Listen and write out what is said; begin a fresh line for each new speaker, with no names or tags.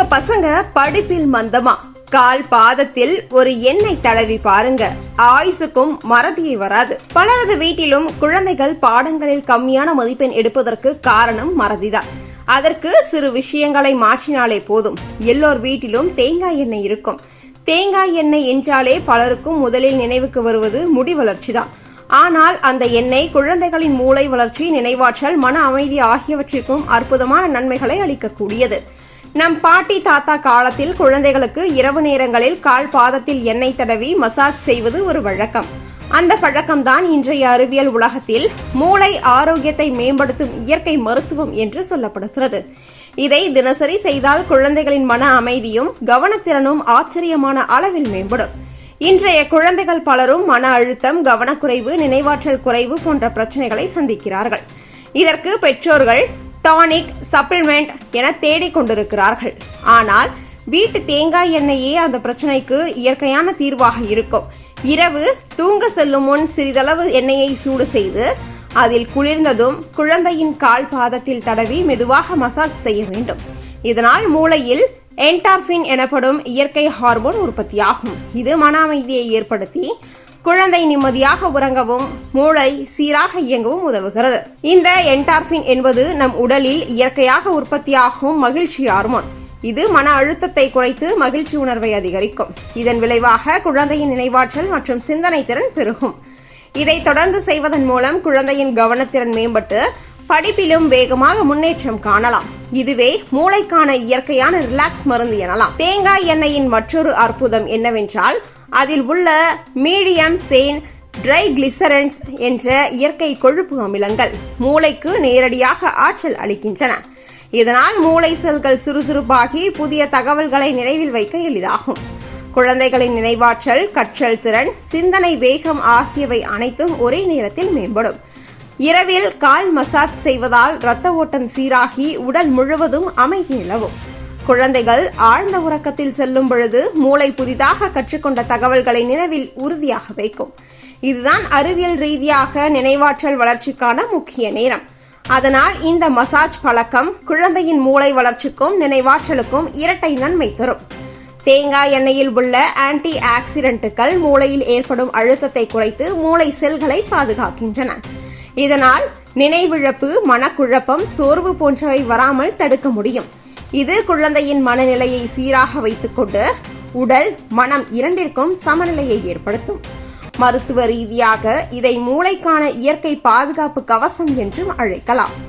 உங்க பசங்க படிப்பில் மந்தமா? கால் பாதத்தில் ஒரு எண்ணெய் தடவி பாருங்க. ஆயுசுக்கும் மறதியை வராது. பலரது வீட்டிலும் குழந்தைகள் பாடங்களில் கம்மியான மதிப்பெண் எடுப்பதற்கு காரணம் மறதிதான். அதற்கு சிறு விஷயங்களை மாற்றினாலே போதும். எல்லோர் வீட்டிலும் தேங்காய் எண்ணெய் இருக்கும். தேங்காய் எண்ணெய் என்றாலே பலருக்கும் முதலில் நினைவுக்கு வருவது முடி வளர்ச்சி தான் ஆனால் அந்த எண்ணெய் குழந்தைகளின் மூளை வளர்ச்சி நினைவாற்றல் மன அமைதி ஆகியவற்றிற்கும் அற்புதமான நன்மைகளை அளிக்கக்கூடியது. நம் பாட்டி தாத்தா காலத்தில் குழந்தைகளுக்கு இரவு நேரங்களில் கால் பாதத்தில் எண்ணெய் தடவி மசாஜ் செய்வது ஒரு வழக்கம். அந்த பழக்கம்தான் இன்றைய அறிவியல் உலகத்தில் மூளை ஆரோக்கியத்தை மேம்படுத்தும் இயற்கை மருத்துவம் என்று சொல்லப்படுகிறது. இதை தினசரி செய்தால் குழந்தைகளின் மன அமைதியும் கவனத்திறனும் ஆச்சரியமான அளவில் மேம்படும். இன்றைய குழந்தைகள் பலரும் மன அழுத்தம் கவனக்குறைவு நினைவாற்றல் குறைவு போன்ற பிரச்சனைகளை சந்திக்கிறார்கள். இதற்கு பெற்றோர்கள் டானிக் சப்ளிமெண்ட் என தேடிக்கொண்டிருக்கிறார்கள் ஆனால் வீட்டு தேங்காய் எண்ணெயே அந்த பிரச்சனைக்கு இயற்கையான தீர்வாக இருக்கும். இரவு தூங்க செல்லும் முன் சிறிதளவு எண்ணெயை சூடு செய்து அதில் குளிர்ந்ததும் குழந்தையின் கால் பாதத்தில் தடவி மெதுவாக மசாஜ் செய்ய வேண்டும். இதனால் மூளையில் என்டார்பின் எனப்படும் இயற்கை ஹார்மோன் உற்பத்தியாகும். இது மன அமைதியை ஏற்படுத்தி குழந்தை நிம்மதியாக உறங்கவும் மூளை சீராக இயங்கவும் உதவுகிறது. இந்த என்டார்பின் என்பது நம் உடலில் இயற்கையாக உற்பத்தியாகும் மகிழ்ச்சி ஹார்மோன். இது மன அழுத்தத்தை குறைத்து மகிழ்ச்சி உணர்வை அதிகரிக்கும். இதன் விளைவாக குழந்தையின் நினைவாற்றல் மற்றும் சிந்தனை திறன் பெருகும். இதை தொடர்ந்து செய்வதன் மூலம் குழந்தையின் கவனத்திறன் மேம்பட்டு படிப்பிலும் வேகமாக முன்னேற்றம் காணலாம். இதுவே மூளைக்கான இயற்கையான ரிலாக்ஸ் மருந்து எனலாம். தேங்காய் எண்ணெயின் மற்றொரு அற்புதம் என்னவென்றால் அதில் உள்ள மீடியம் சேன் ட்ரை கிளிசரன்ஸ் என்ற இயற்கை கொழுப்பு அமிலங்கள் மூளைக்கு நேரடியாக ஆற்றல் அளிக்கின்றன. இதனால் மூளை செல்கள் சுறுசுறுப்பாகி புதிய தகவல்களை நினைவில் வைக்க எளிதாகும். குழந்தைகளின் நினைவாற்றல் கற்றல் திறன் சிந்தனை வேகம் ஆகியவை அனைத்தும் ஒரே நேரத்தில் மேம்படும். இரவில் கால் மசாஜ் செய்வதால் இரத்த ஓட்டம் சீராகி உடல் முழுவதும் அமைதி நிலவும். குழந்தைகள் ஆழ்ந்த உறக்கத்தில் செல்லும் பொழுது மூளை புதிதாக கற்றுக்கொண்ட தகவல்களை நினைவில் உறுதியாக வைக்கும். இதுதான் அறிவியல் ரீதியாக நினைவாற்றல் வளர்ச்சிக்கான முக்கிய நேரம். அதனால் இந்த மசாஜ் பழக்கம் குழந்தையின் மூளை வளர்ச்சிக்கும் நினைவாற்றலுக்கும் இரட்டை நன்மை தரும். தேங்காய் எண்ணெயில் உள்ள ஆன்டி ஆக்சிடென்ட்டுகள் மூளையில் ஏற்படும் அழுத்தத்தை குறைத்து மூளை செல்களை பாதுகாக்கின்றன. இதனால் நினைவிழப்பு மனக்குழப்பம் சோர்வு போன்றவை வராமல் தடுக்க முடியும். இது குழந்தையின் மனநிலையை சீராக வைத்துக்கொண்டு உடல் மனம் இரண்டிற்கும் சமநிலையை ஏற்படுத்தும். மருத்துவ ரீதியாக இதை மூளைக்கான இயற்கை பாதுகாப்பு கவசம் என்றும் அழைக்கலாம்.